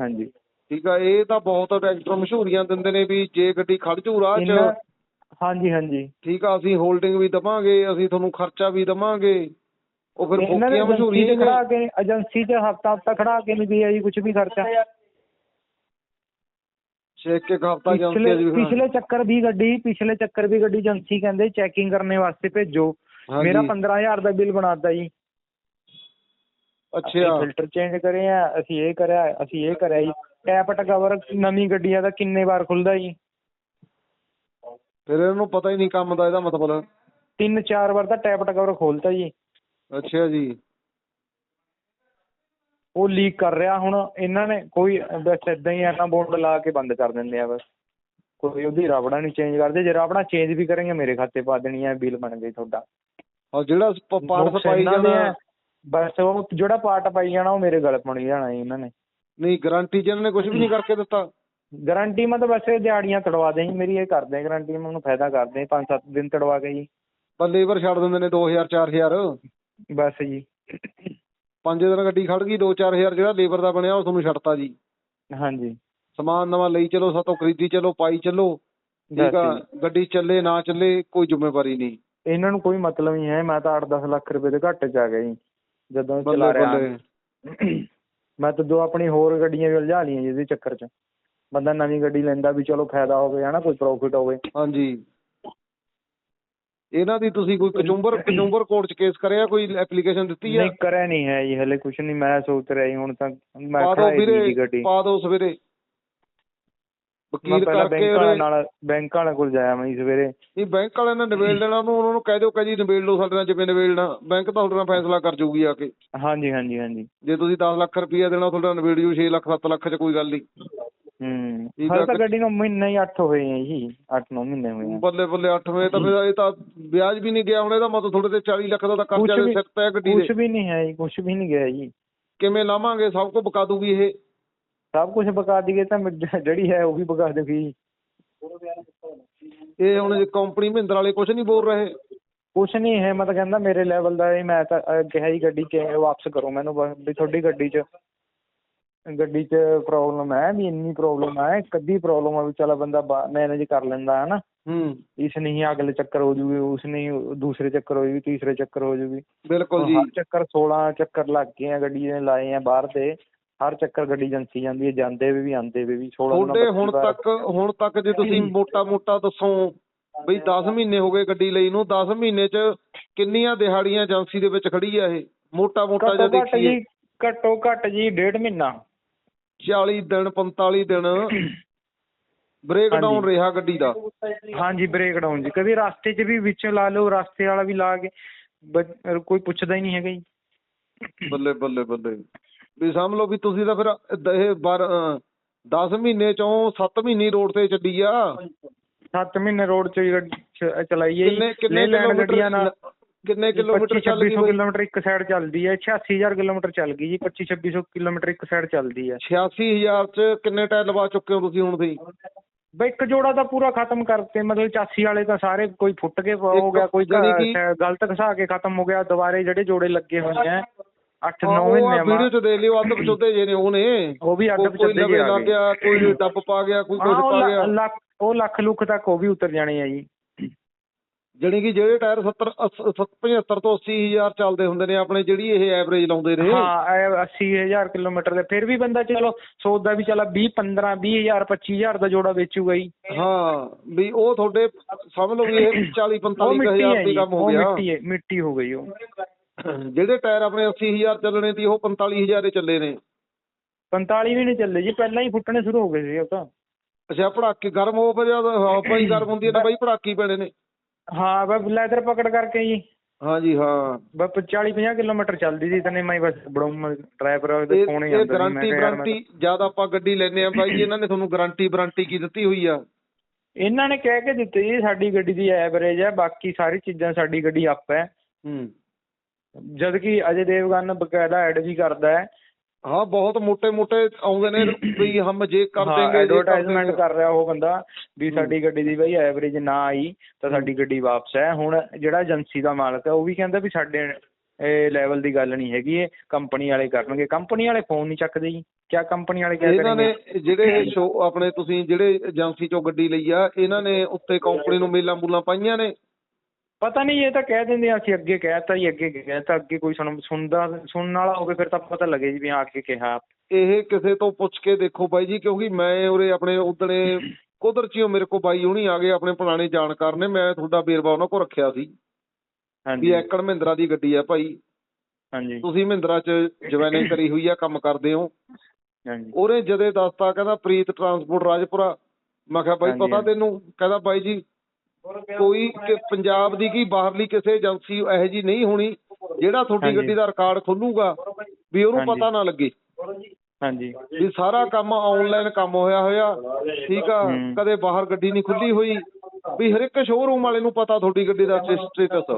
[SPEAKER 2] ਹਾਂਜੀ।
[SPEAKER 1] ਠੀਕ ਆ ਇਹ ਤਾਂ ਬਹੁਤ ਟਰੈਕਟਰ ਮਸ਼ਹੂਰੀਆਂ ਦਿੰਦੇ ਨੇ ਵੀ ਜੇ ਗੱਡੀ ਖੜ ਜੂ ਰਾਹ 'ਚ
[SPEAKER 2] ਇਹਨਾਂ ਹਾਂਜੀ ਹਾਂਜੀ।
[SPEAKER 1] ਠੀਕ ਆ ਅਸੀਂ ਹੋਲਡਿੰਗ ਵੀ ਦਵਾਂਗੇ ਅਸੀਂ ਤੁਹਾਨੂੰ ਖਰਚਾ ਵੀ ਦਵਾਂਗੇ। ਉਹ ਫਿਰ
[SPEAKER 2] ਇਹਨਾਂ ਨੇ
[SPEAKER 1] ਬੋਕੀਆਂ
[SPEAKER 2] ਏਜੰਸੀ 'ਚ ਖੜਾ ਕੇ ਏਜੰਸੀ 'ਚ ਹਫਤਾ ਹਫਤਾ ਖੜਾ ਕੇ ਨਹੀਂ ਦਿਆ ਜੀ ਕੁਝ ਵੀ ਖਰਚਾ।
[SPEAKER 1] ਛੇਕ ਇੱਕ ਹਫਤਾ
[SPEAKER 2] ਪਿਛਲੇ
[SPEAKER 1] ਏਜੰਸੀਆਂ ਜੀ
[SPEAKER 2] ਪਿਛਲੇ ਚੱਕਰ ਵੀ ਗੱਡੀ ਪਿਛਲੇ ਚੱਕਰ ਵੀ ਗੱਡੀ ਏਜੰਸੀ ਕਹਿੰਦੇ ਚੈਕਿੰਗ ਕਰਨੇ ਵਾਸਤੇ ਭੇਜੋ। ਮੇਰਾ 15000 ਦਾ ਬਿੱਲ ਬਣਾਤਾ ਜੀ।
[SPEAKER 1] ਅੱਛਾ।
[SPEAKER 2] ਫਿਲਟਰ ਚੇਂਜ ਕਰੇ ਆ ਅਸੀਂ ਇਹ ਕਰਿਆ ਅਸੀਂ ਇਹ ਕਰਿਆ ਜੀ। ਟੈਪ ਟਕਵਰ ਨਵੀਂ ਗੱਡੀਆਂ ਦਾ ਕਿੰਨੇ ਵਾਰ ਖੁੱਲਦਾ ਜੀ?
[SPEAKER 1] ਫਿਰ ਇਹਨੂੰ ਪਤਾ ਹੀ ਨਹੀਂ ਕੰਮ ਦਾ ਇਹਦਾ ਮਤਲਬ।
[SPEAKER 2] ਤਿੰਨ ਚਾਰ ਵਾਰ ਤਾਂ ਟੈਪ ਟਕਵਰ ਖੋਲਤਾ ਜੀ।
[SPEAKER 1] ਅੱਛਾ ਜੀ।
[SPEAKER 2] ਉਹ ਲੀਕ ਕਰ ਰਿਹਾ ਹੁਣ ਇਹਨਾਂ ਨੇ ਕੋਈ ਬਸ ਇਦਾਂ ਹੀ ਐਨਾ ਬੋਰਡ ਲਾ ਕੇ ਬੰਦ ਕਰ ਦਿੰਦੇ ਆ ਬਸ। ਕੋਈ ਉਹਦੀ ਰਾਵੜਾ ਨਹੀਂ ਚੇਂਜ ਕਰਦੇ ਜੇ ਰਾਵੜਾ ਚੇਂਜ ਵੀ ਕਰਾਂਗੇ ਮੇਰੇ ਖਾਤੇ ਪਾ ਦੇਣੀ ਆ ਬਿੱਲ ਬਣ ਗਈ ਤੁਹਾਡਾ।
[SPEAKER 1] ਔਰ ਜਿਹੜਾ ਪਾਰਟ ਪਾਈ ਜਾਣਾ।
[SPEAKER 2] ਬਸ ਉਹ ਜਿਹੜਾ ਪਾਰਟ ਪਾਈ ਜਾਣਾ ਉਹ ਮੇਰੇ ਗਲ ਪਣੀ ਜਾਣਾ ਜੀ ਇਹਨਾਂ ਨੇ।
[SPEAKER 1] ਨਹੀਂ ਗਾਰੰਟੀ ਚ ਇਹਨਾਂ ਨੇ ਕੁਝ ਵੀ ਨਹੀਂ ਕਰਕੇ ਦਿੱਤਾ।
[SPEAKER 2] ਗਾਰੰਟੀ ਮੈਂ ਤਾਂ ਇਹ ਦਿਹਾੜੀਆਂ ਤੜਵਾ ਦੇ ਜੀ ਮੇਰੀ ਇਹ ਕਰਦੇ ਗਾਰੰਟੀ ਮੈਨੂੰ ਫਾਇਦਾ ਕਰਦੇ ਪੰਜ ਸੱਤ ਦਿਨ ਤੜਵਾ ਕੇ ਜੀ।
[SPEAKER 1] ਪਰ ਲੇਬਰ ਛੱਡ ਦਿੰਦੇ ਨੇ 2000 4000
[SPEAKER 2] ਬਸ ਜੀ।
[SPEAKER 1] ਪੰਜ ਦਿਨ ਗੱਡੀ ਖੜ ਗਈ 2-4000 ਜਿਹੜਾ ਲੇਬਰ ਦਾ ਬਣਿਆ ਉਹ ਤੁਹਾਨੂੰ ਛੱਡਤਾ ਜੀ।
[SPEAKER 2] ਹਾਂਜੀ।
[SPEAKER 1] ਸਮਾਨ ਨਵਾਂ ਲਈ ਚਲੋ ਸਾਤੋਂ ਖਰੀਦੀ ਚਲੋ ਪਾਈ ਚਲੋ ਠੀਕ ਆ
[SPEAKER 2] ਜੀ।
[SPEAKER 1] ਗੱਡੀ ਚੱਲੇ ਨਾ ਚੱਲੇ ਕੋਈ ਜ਼ਿੰਮੇਵਾਰੀ ਨਹੀਂ।
[SPEAKER 2] ਇਹਨਾਂ ਨੂੰ ਕੋਈ ਮਤਲਬ ਨਹੀਂ ਹੈ ਮੈਂ ਤਾਂ 8-10 ਲੱਖ ਰੁਪਏ ਦੇ ਘੱਟ ਚ ਆ ਗਿਆ ਜੀ ਜਦੋਂ ਚਲਾ ਰਿਹਾ। ਮੈਂ ਤਾਂ ਦੋ ਆਪਣੀ ਹੋਰ ਗੱਡੀਆਂ ਵੀ ਉਲਝਾ ਲਈਆਂ ਜਿਹਦੇ ਚੱਕਰ 'ਚ। ਬੰਦਾ ਨਵੀਂ ਗੱਡੀ ਲੈਂਦਾ ਵੀ ਚਲੋ ਫਾਇਦਾ ਹੋਵੇ ਹਨਾ ਕੋਈ ਪ੍ਰੋਫਿਟ ਹੋਵੇ।
[SPEAKER 1] ਹਾਂਜੀ। ਇਹਨਾਂ ਦੀ ਤੁਸੀਂ ਕੋਈ ਕਚੁੰਬਰ ਕਚੁੰਬਰ ਕੋਰਟ ਚ ਕੇਸ ਕਰਿਆ ਕੋਈ ਐਪਲੀਕੇਸ਼ਨ ਦਿੱਤੀ ਆ
[SPEAKER 2] ਨਹੀਂ ਕਰਿਆ ਨਹੀਂ ਹੈ ਜੀ ਹਲੇ ਕੁਝ ਨਹੀਂ ਮੈਂ ਸੋਚ ਰਿਹਾ ਜੀ ਹੁਣ ਤਾਂ ਮੈਂ
[SPEAKER 1] ਪਾ
[SPEAKER 2] ਦੀ
[SPEAKER 1] ਵੀਰੇ ਪਾ ਦਿਓ ਸਵੇਰੇ। ਵਕੀਲ ਕਰਕੇ
[SPEAKER 2] ਬੈਂਕ
[SPEAKER 1] ਉਹਦੇ-
[SPEAKER 2] ਨਾਲ ਬੈਂਕ ਵਾਲਿਆਂ ਕੋਲ ਜਾਇਆ ਮੈਂ ਸਵੇਰੇ।
[SPEAKER 1] ਨਹੀਂ ਬੈਂਕ ਵਾਲਿਆਂ ਨੇ ਨਿਬੇੜ ਲੈਣਾ ਉਹਨੂੰ ਉਹਨਾਂ ਨੂੰ ਕਹਿ ਦਿਓ ਕਿ ਜੀ ਨਿਬੇੜ ਲਓ ਸਾਡੇ ਨਾਲ ਜਿਵੇਂ ਨਿਬੇੜਨਾ। ਬੈਂਕ ਤਾਂ ਤੁਹਾਡੇ ਨਾਲ ਫੈਸਲਾ ਕਰ ਜਾਊਗੀ ਆ ਕੇ।
[SPEAKER 2] ਹਾਂਜੀ ਹਾਂਜੀ ਹਾਂਜੀ।
[SPEAKER 1] ਜੇ ਤੁਸੀਂ 10 ਲੱਖ ਰੁਪਈਆ ਦੇਣਾ ਤੁਹਾਡਾ ਨਿਬੇੜ ਜੂ 6 ਲੱਖ 7 ਲੱਖ ਚ ਕੋਈ ਗੱਲ ਨਹੀਂ।
[SPEAKER 2] ਹੂੰ। ਹਲੇ ਤਾਂ ਗੱਡੀ ਨੂੰ ਮਹੀਨੇ ਹੀ 8 ਹੋਏ ਆ ਜੀ 8-9 ਮਹੀਨੇ ਹੋਏ ਆ।
[SPEAKER 1] ਬੱਲੇ ਬੱਲੇ 8 ਵਜੇ ਤਾਂ ਫਿਰ ਇਹ ਤਾਂ ਵਿਆਜ ਵੀ ਨਹੀਂ ਗਿਆ ਹੁਣ ਇਹਦਾ ਮਤਲਬ ਤੁਹਾਡੇ ਤੇ 40 ਲੱਖ ਦਾ ਤਾਂ ਕਰਜ਼ਾ ਦੇ ਸਿਰ ਤੇ ਹੈ ਗੱਡੀ
[SPEAKER 2] ਕੁਝ
[SPEAKER 1] ਦੇ
[SPEAKER 2] ਵੀ ਨਹੀਂ ਹੈ ਜੀ ਕੁਝ ਵੀ ਨਹੀਂ ਗਿਆ ਜੀ।
[SPEAKER 1] ਕਿਵੇਂ ਲਾਵਾਂਗੇ? ਸਭ ਕੁਝ ਬਕਾ ਦੂਗੀ ਇਹ?
[SPEAKER 2] ਸਭ ਕੁਝ ਬਕਾ ਦਈਏ ਤਾਂ ਜਿਹੜੀ ਹੈ ਉਹ ਵੀ ਬਕਾ ਦੇਗੀ
[SPEAKER 1] ਇਹ ਹੁਣ ਜੇ ਕੰਪਨੀ ਮਹਿੰਦਰ ਵਾਲੇ ਕੁਝ ਨਹੀਂ ਬੋਲ ਰਹੇ।
[SPEAKER 2] ਕੁਛ ਨਹੀਂ ਹੈ ਮੈਂ ਤਾਂ ਕਹਿੰਦਾ ਮੇਰੇ ਲੈਵਲ ਦਾ ਇਹ ਮੈਂ ਤਾਂ ਕਿਹਾ ਜੀ ਗੱਡੀ ਕਿ ਵਾਪਸ ਕਰੋ ਮੈਨੂੰ ਵੀ ਤੁਹਾਡੀ ਗੱਡੀ 'ਚ। ਗੱਡੀ 'ਚ ਪ੍ਰੋਬਲਮ ਹੈ ਵੀ ਇੰਨੀ ਪ੍ਰੋਬਲਮ ਹੈ ਅੱਧੀ ਪ੍ਰੋਬਲਮ ਆ ਵੀ ਚਲ ਬੰਦਾ ਮੈਨੇਜ ਕਰ ਲੈਂਦਾ ਹੈ। ਨਾ
[SPEAKER 1] ਹੂੰ
[SPEAKER 2] ਇਸ ਨਹੀਂ ਅਗਲੇ ਚੱਕਰ ਹੋ ਜੂਗੀ ਉਸ ਨਹੀਂ ਦੂਸਰੇ ਚੱਕਰ ਹੋ ਜੂਗੀ ਤੀਸਰੇ ਚੱਕਰ ਹੋ ਜੂਗੀ।
[SPEAKER 1] ਬਿਲਕੁਲ ਜੀ।
[SPEAKER 2] ਹਰ ਚੱਕਰ 16 ਚੱਕਰ ਲੱਗ ਗਏ ਆ ਗੱਡੀ ਨੇ ਲਾਏ ਆ ਬਾਹਰ ਤੇ। ਹਰ ਚੱਕਰ ਗੱਡੀ ਏਜੰਸੀ ਜਾਂਦੀ ਹੈ ਜਾਂਦੇ ਵੀ ਵੀ ਆਉਂਦੇ ਵੀ ਵੀ 16 ਦਿਨਾਂ
[SPEAKER 1] ਤੁਹਾਡੇ ਹੁਣ
[SPEAKER 2] 25 ਵਾਰ।
[SPEAKER 1] ਤੱਕ ਹੁਣ ਤੱਕ ਜੇ ਤੁਸੀਂ ਮੋਟਾ ਮੋਟਾ ਦੱਸੋ ਬਈ 10 ਮਹੀਨੇ ਹੋ ਗਏ ਗੱਡੀ ਲਈ ਨੂੰ 10 ਮਹੀਨੇ ਚ ਕਿੰਨੀਆਂ ਦਿਹਾੜੀਆਂ ਏਜੰਸੀ ਦੇ ਵਿੱਚ ਖੜੀ ਆ ਇਹ? ਮੋਟਾ ਮੋਟਾ ਜੇ
[SPEAKER 2] ਘੱਟੋ ਘੱਟ
[SPEAKER 1] ਦੇਖੀਏ
[SPEAKER 2] ਘੱਟੋ ਘੱਟ ਜੀ ਡੇਢ ਮਹੀਨਾ।
[SPEAKER 1] 40 ਦਿਨ 45 ਦਿਨ ਬ੍ਰੇਕ। ਡਾਊਨ ਰਿਹਾ ਗੱਡੀ ਦਾ।
[SPEAKER 2] ਹਾਂਜੀ ਬ੍ਰੇਕ ਡਾਊਨ ਜੀ। ਕਦੇ ਰਸਤੇ 'ਚ ਵੀ ਵਿੱਚੋਂ ਲਾ ਲਓ ਰਸਤੇ ਵਾਲਾ ਵੀ ਲਾ ਕੇ ਬ- ਕੋਈ ਪੁੱਛਦਾ ਹੀ ਨਹੀਂ ਹੈਗਾ ਜੀ।
[SPEAKER 1] ਬੱਲੇ ਬੱਲੇ ਬੱਲੇ। ਵੀ ਸਮਝ ਲਓ ਵੀ ਤੁਸੀਂ ਤਾਂ ਫਿਰ ਏਦਾਂ ਇਹ 10 ਮਹੀਨੇ ਚੋਂ 7 ਮਹੀਨੇ ਰੋਡ ਤੇ ਚੱਲੀ ਆ।
[SPEAKER 2] 7 ਮਹੀਨੇ ਰੋਡ 'ਚ ਹੀ ਗੱਡੀ ਚ- ਚਲਾਈ ਹੈ
[SPEAKER 1] ਕਿੰਨੇ
[SPEAKER 2] ਜੀ
[SPEAKER 1] ਕਿੰਨੇ
[SPEAKER 2] ਲੇਲੈਂਡ ਗੱਡੀਆਂ ਨਾਲ
[SPEAKER 1] ਕਿਲੋਮੀਟਰ ਕਿੰਨੇ ਕਿਲੋਮੀਟਰ
[SPEAKER 2] 25
[SPEAKER 1] ਚੱਲ ਗਈ
[SPEAKER 2] 2600
[SPEAKER 1] ਬਈ?
[SPEAKER 2] ਕਿਲੋਮੀਟਰ ਇੱਕ ਸਾਈਡ ਚੱਲਦੀ ਹੈ 86000 ਕਿਲੋਮੀਟਰ ਚੱਲ ਗਈ ਜੀ 25 2600 ਕਿਲੋਮੀਟਰ ਇੱਕ ਸਾਈਡ ਚੱਲਦੀ ਹੈ।
[SPEAKER 1] 86000 ਚ ਕਿੰਨੇ ਟਾਇਰ ਲਵਾ ਚੁੱਕੇ ਹੋ ਤੁਸੀਂ ਹੁਣ ਦੀ
[SPEAKER 2] ਬਈ ਇੱਕ ਜੋੜਾ ਤਾਂ ਪੂਰਾ ਖਤਮ ਕਰਤੇ ਮਤਲਬ 84 ਵਾਲੇ ਤਾਂ ਸਾਰੇ ਕੋਈ ਫੁੱਟ ਕੇ ਹੋ ਗਿਆ ਕੋਈ ਗਲਤ ਘਸਾ ਕੇ ਖਤਮ ਹੋ ਗਿਆ ਦੁਬਾਰੇ ਜਿਹੜੇ ਜੋੜੇ ਲੱਗੇ ਹੋਏ ਆ 8 9
[SPEAKER 1] ਉਹ
[SPEAKER 2] ਮਹੀਨੇ
[SPEAKER 1] ਵੀਡੀਓ
[SPEAKER 2] ਮਾ
[SPEAKER 1] ਚ ਦੇ ਲਿਓ ਅੱਧ ਵਿਚੋਦੇ ਜੇ ਨੇ ਉਹ ਨੇ।
[SPEAKER 2] ਉਹ ਵੀ ਅੱਧ
[SPEAKER 1] ਲਵੇ
[SPEAKER 2] ਜੇ ਆ
[SPEAKER 1] ਗਿਆ ਕੋਈ ਡੱਬ ਪਾ ਗਿਆ ਕੋਈ ਕੁਝ ਪਾ ਗਿਆ।
[SPEAKER 2] ਉਹ ਲੱਖ ਲੁੱਖ ਤੱਕ ਉਹ ਵੀ ਉਤਰ ਜਾਣੇ ਆ ਜੀ।
[SPEAKER 1] ਜਾਣੀ ਕਿ ਜਿਹੜੇ ਟਾਇਰ 70 ਅੱਸ- ਸੱਤ- 75 ਤੋਂ 80000 ਚੱਲਦੇ ਹੁੰਦੇ ਨੇ ਆਪਣੇ ਜਿਹੜੀ ਇਹ ਐਵਰੇਜ ਲਾਉਂਦੇ ਨੇ।
[SPEAKER 2] ਹਾਂ ਇਹ 80000 ਕਿਲੋਮੀਟਰ ਦੇ। ਫਿਰ ਵੀ ਬੰਦਾ ਚਲੋ ਸੋਚਦਾ ਵੀ ਚਲ 20 15 20000 25000 ਦਾ ਜੋੜਾ ਵੇਚੂਗਾ ਜੀ।
[SPEAKER 1] ਹਾਂ ਵੀ ਉਹ ਤੁਹਾਡੇ ਸਮਝ ਲਓ ਵੀ ਇਹ 40
[SPEAKER 2] ਉਹ
[SPEAKER 1] 45
[SPEAKER 2] ਮਿੱਟੀ ਹੈ
[SPEAKER 1] ਹਜ਼ਾਰ
[SPEAKER 2] ਜੀ
[SPEAKER 1] ਦੀ ਕੰਮ ਹੋ
[SPEAKER 2] ਉਹ
[SPEAKER 1] ਗਿਆ।
[SPEAKER 2] ਮਿੱਟੀ ਹੈ ਮਿੱਟੀ ਹੋ ਗਈ ਉਹ।
[SPEAKER 1] ਜਿਹੜੇ ਟਾਇਰ ਆਪਣੇ 80000 ਚੱਲਣੇ ਸੀ ਉਹ 45000 ਦੇ ਚੱਲੇ ਨੇ।
[SPEAKER 2] 45 ਵੀ ਨਹੀਂ ਚੱਲੇ ਜੀ ਪਹਿਲਾਂ ਹੀ ਫੁੱਟਣੇ ਸ਼ੁਰੂ ਹੋ ਗਏ ਸੀ ਉਹ ਤਾਂ।
[SPEAKER 1] ਅੱਛਾ ਪੜਾਕੇ ਗਰਮ ਹੋ ਫਿਰ ਜਦ ਹਵਾ ਹੀ ਗਰਮ ਹੁੰਦੀ ਹੈ ਤਾਂ ਬਾਈ ਪੜਾਕੀ ਪੈਣੇ ਨੇ।
[SPEAKER 2] ਹਾਂ ਬਸ ਲੈਦਰ ਪਕੜ ਕਰਕੇ ਜੀ।
[SPEAKER 1] ਹਾਂਜੀ ਹਾਂ।
[SPEAKER 2] ਬਸ 40 50 ਕਿਲੋਮੀਟਰ ਚੱਲਦੀ ਸੀ ਤਨੇ ਮੈਂ ਬਸ ਬੜਮ ਡਰਾਈਵਰ ਦੇ
[SPEAKER 1] ਇਹ
[SPEAKER 2] ਫੋਨ ਹੀ
[SPEAKER 1] ਇਹ
[SPEAKER 2] ਆਉਂਦਾ ਸੀ ਮੈਂ
[SPEAKER 1] ਗਾਰੰਟੀ
[SPEAKER 2] ਕਿਹਾ ਯਾਰ ਮੈਂ
[SPEAKER 1] ਵਾਰੰਟੀ ਜਦ ਆਪਾਂ ਗੱਡੀ ਲੈਨੇ ਆ ਬਾਈ ਇਹਨਾਂ ਨੇ ਤੁਹਾਨੂੰ ਗਾਰੰਟੀ ਵਾਰੰਟੀ ਕੀ ਦਿੱਤੀ ਹੋਈ ਆ?
[SPEAKER 2] ਇਹਨਾਂ ਨੇ ਕਹਿ ਕੇ ਦਿੱਤੇ ਜੀ ਸਾਡੀ ਗੱਡੀ ਦੀ ਐਵਰੇਜ ਹੈ ਬਾਕੀ ਸਾਰੀ ਚੀਜ਼ਾਂ ਸਾਡੀ ਗੱਡੀ ਅਪ ਹੈ।
[SPEAKER 1] ਹੂੰ।
[SPEAKER 2] ਜਦ ਕਿ ਅਜੇ ਦੇਵਗਨ ਬਕਾਇਦਾ ਐਡ ਵੀ ਕਰਦਾ ਹੈ।
[SPEAKER 1] ਹਾਂ ਬਹੁਤ ਮੋٹے ਮੋٹے ਆਉਂਦੇ ਨੇ ਵੀ ਹਮ ਜੇ ਕਰ ਦੇਂਗੇ
[SPEAKER 2] ਐਡਵਰਟਾਈਜ਼ਮੈਂਟ ਕਰ ਰਿਹਾ ਉਹ ਬੰਦਾ ਵੀ ਸਾਡੀ ਗੱਡੀ ਦੀ ਬਈ ਐਵਰੇਜ ਨਾ ਆਈ ਤਾਂ ਸਾਡੀ ਗੱਡੀ ਵਾਪਸ ਹੈ। ਹੁਣ ਜਿਹੜਾ ਏਜੰਸੀ ਦਾ ਮਾਲਕ ਹੈ ਉਹ ਵੀ ਕਹਿੰਦਾ ਵੀ ਸਾਡੇ ਇਹ ਲੈਵਲ ਦੀ ਗੱਲ ਨਹੀਂ ਹੈਗੀ ਇਹ ਕੰਪਨੀ ਵਾਲੇ ਕਰਨਗੇ। ਕੰਪਨੀ ਵਾਲੇ ਫੋਨ ਨਹੀਂ ਚੱਕਦੇ ਜੀ। ਕਿਆ ਕੰਪਨੀ ਵਾਲੇ ਕਹਿੰਦੇ
[SPEAKER 1] ਇਹਨਾਂ ਨੇ ਜਿਹੜੇ ਆਪਣੇ ਤੁਸੀਂ ਜਿਹੜੇ ਏਜੰਸੀ ਚੋਂ ਗੱਡੀ ਲਈ ਆ ਇਹਨਾਂ ਨੇ ਉੱਤੇ ਕੰਪਨੀ ਨੂੰ ਮੇਲਾਂ ਮੂਲਾਂ ਪਾਈਆਂ ਨੇ।
[SPEAKER 2] ਪਤਾ ਨਹੀਂ ਇਹ ਤਾਂ ਕਹਿ ਦਿੰਦੇ ਆ ਅਸੀਂ ਅੱਗੇ ਕਹਿਤਾ ਜੀ ਅੱਗੇ ਕਹਿਤਾ ਅੱਗੇ ਕੋਈ ਸੁਣ ਸੁਣਦਾ ਸੁਣਨ ਵਾਲਾ ਹੋਵੇ ਫਿਰ ਤਾਂ ਪਤਾ ਲੱਗੇ ਜੀ ਵੀ ਹਾਂ ਅੱਗੇ ਕਿਹਾ।
[SPEAKER 1] ਇਹ ਕਿਸੇ ਤੋਂ ਪੁੱਛ ਕੇ ਦੇਖੋ ਬਾਈ ਜੀ ਕਿਉਂਕਿ ਮੈਂ ਉਰੇ ਆਪਣੇ ਉਦਣੇ ਕੁਦਰਤੀਓ ਮੇਰੇ ਕੋ ਬਾਈ ਹੁਣੀ ਆ ਗਏ ਆਪਣੇ ਪੁਰਾਣੇ ਜਾਣਕਾਰ ਨੇ ਮੈਂ ਤੁਹਾਡਾ ਵੇਰਵਾ ਉਹਨਾਂ ਕੋ ਰੱਖਿਆ ਸੀ। ਵੀ
[SPEAKER 2] ਹਾਂਜੀ
[SPEAKER 1] ਐਕੜ ਮਹਿੰਦਰਾ ਦੀ ਗੱਡੀ ਆ ਭਾਈ।
[SPEAKER 2] ਹਾਂਜੀ।
[SPEAKER 1] ਤੁਸੀਂ ਮਹਿੰਦਰਾ ਚ ਜੁਆਇਨਿੰਗ ਕਰੀ ਹੋਈ ਆ ਕੰਮ ਕਰਦੇ ਹੋ।
[SPEAKER 2] ਹਾਂਜੀ।
[SPEAKER 1] ਉਹਨੇ ਜਦੇ ਦੱਸਤਾ ਕਹਿੰਦਾ ਪ੍ਰੀਤ ਟਰਾਂਸਪੋਰਟ ਰਾਜਪੁਰਾ। ਮੈਂ ਕਿਹਾ ਬਾਈ ਪਤਾ। ਤੈਨੂੰ? ਕਹਿੰਦਾ ਬਾਈ ਜੀ ਕੋਈ ਪੰਜਾਬ ਦੀ ਕੀ ਬਾਹਰਲੀ ਕਿਸੇ ਏਜੰਸੀ ਇਹੋ ਜੀ ਨਹੀਂ ਹੋਣੀ ਜਿਹੜਾ ਤੁਹਾਡੀ। ਗੱਡੀ ਦਾ ਰਿਕਾਰਡ ਖੋਲੂਗਾ ਵੀ ਉਹਨੂੰ। ਪਤਾ ਨਾ ਲੱਗੇ।
[SPEAKER 2] ਹਾਂਜੀ।
[SPEAKER 1] ਵੀ ਸਾਰਾ ਕੰਮ ਆਨਲਾਈਨ ਕੰਮ ਹੋਇਆ ਹੋਇਆ ਠੀਕ ਆ। ਕਦੇ ਬਾਹਰ ਗੱਡੀ ਨਹੀਂ ਖੁੱਲੀ ਹੋਈ ਵੀ ਹਰ ਇੱਕ ਸ਼ੋਰੂਮ ਵਾਲੇ ਨੂੰ ਪਤਾ ਤੁਹਾਡੀ ਗੱਡੀ ਦਾ ਸਟੇਟਸ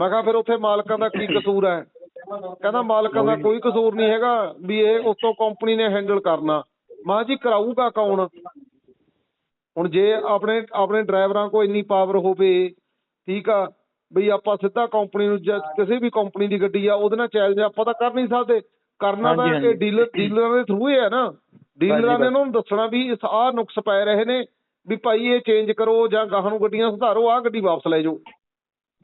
[SPEAKER 1] ਮੈਂ ਕਿਹਾ ਫਿਰ ਉੱਥੇ ਮਾਲਕਾਂ ਦਾ ਕੀ ਕਸੂਰ ਹੈ? ਕਹਿੰਦਾ ਮਾਲਕਾਂ ਦਾ ਕੋਈ ਕਸੂਰ ਨਹੀਂ ਹੈਗਾ ਵੀ ਇਹ ਉਤੋਂ ਕੰਪਨੀ ਨੇ ਹੈਂਡਲ ਕਰਨਾ। ਮਾਂ ਜੀ ਕਰਾਊਗਾ ਕੌਣ? ਹੁਣ ਜੇ ਆਪਣੇ ਆਪਣੇ ਡਰਾਈਵਰਾਂ ਕੋਲ ਇੰਨੀ ਪਾਵਰ ਹੋਵੇ ਠੀਕ ਆ ਬਈ ਆਪਾਂ ਸਿੱਧਾ ਕੰਪਨੀ ਨੂੰ ਜਾਂ ਕਿਸੇ ਵੀ ਕੰਪਨੀ ਦੀ ਗੱਡੀ ਆ ਉਹਦੇ ਨਾਲ ਚੈਲੰਜ ਆਪਾਂ ਤਾਂ ਕਰ ਨਹੀਂ ਸਕਦੇ ਕਰਨਾ ਤਾਂ ਇਹ। ਡੀਲਰ ਡੀਲਰਾਂ ਦੇ ਥਰੂ ਹੀ ਹੈ ਨਾ ਡੀਲਰਾਂ ਨੇ। ਉਹਨਾਂ ਨੂੰ ਦੱਸਣਾ ਵੀ ਇਸ ਆਹ ਨੁਕਸ ਪੈ ਰਹੇ ਨੇ ਵੀ ਭਾਈ ਇਹ ਚੇਂਜ ਕਰੋ ਜਾਂ ਗਾਹਾਂ ਨੂੰ ਗੱਡੀਆਂ ਸੁਧਾਰੋ ਆਹ ਗੱਡੀ ਵਾਪਸ ਲੈ ਜਾਓ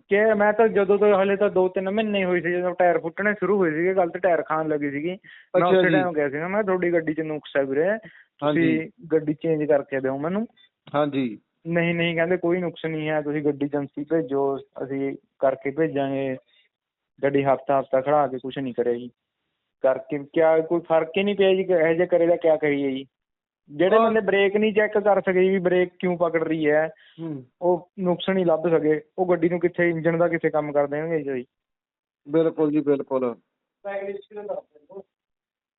[SPEAKER 2] ਕਿ ਮੈਂ ਤਾਂ ਜਦੋਂ ਤੋਂ ਹਲੇ ਤਾਂ 2-3 ਮਹੀਨੇ ਹੋਏ ਸੀ ਜਦੋਂ ਟਾਇਰ ਫੁੱਟਣੇ ਸ਼ੁਰੂ ਹੋਏ ਸੀਗੇ ਗਲਤ ਟਾਇਰ ਖਾਣ ਲੱਗੀ ਸੀਗੀ। ਮੈਂ ਉਸੇ। ਟਾਈਮ ਗਿਆ ਸੀਗਾ ਮੈਂ ਤੁਹਾਡੀ ਗੱਡੀ 'ਚ ਨੁਕਸ ਹੈ ਵੀਰੇ। ਤੁਸੀਂ ਗੱਡੀ ਚੇਂਜ ਕਰਕੇ ਦਿਓ ਮੈਨੂੰ।
[SPEAKER 1] ਹਾਂਜੀ।
[SPEAKER 2] ਨਹੀਂ ਨਹੀਂ ਕਹਿੰਦੇ ਕੋਈ ਨੁਕਸ ਨਹੀਂ ਹੈ ਤੁਸੀਂ ਗੱਡੀ ਏਜੰਸੀ ਭੇਜੋ ਅਸੀਂ ਕਰਕੇ ਭੇਜਾਂਗੇ। ਗੱਡੀ ਹਫਤਾ ਹਫਤਾ ਖੜਾ ਕੇ ਕੁਝ ਨਹੀਂ ਕਰਿਆ ਜੀ। ਕਰਕੇ ਕਿਆ ਕੋਈ ਫ਼ਰਕ ਹੀ ਨਹੀਂ ਪਿਆ ਜੀ ਇਹੋ ਜਿਹਾ ਕਰੇ ਤਾਂ ਕਿਆ ਕਰੀਏ ਜੀ? ਜਿਹੜੇ। ਬੰਦੇ ਬ੍ਰੇਕ ਨਹੀਂ ਚੈੱਕ ਕਰ ਸਕੇ ਵੀ ਬ੍ਰੇਕ ਕਿਉਂ ਪਕੜ ਰਹੀ ਹੈ ਉਹ ਨੁਕਸ ਨਹੀਂ ਲੱਭ ਸਕੇ ਉਹ ਗੱਡੀ ਨੂੰ ਕਿੱਥੇ ਇੰਜਨ ਦਾ ਕਿੱਥੇ ਕੰਮ ਕਰ ਦੇਣਗੇ ਜੀ।
[SPEAKER 1] ਬਿਲਕੁਲ ਜੀ ਬਿਲਕੁਲ।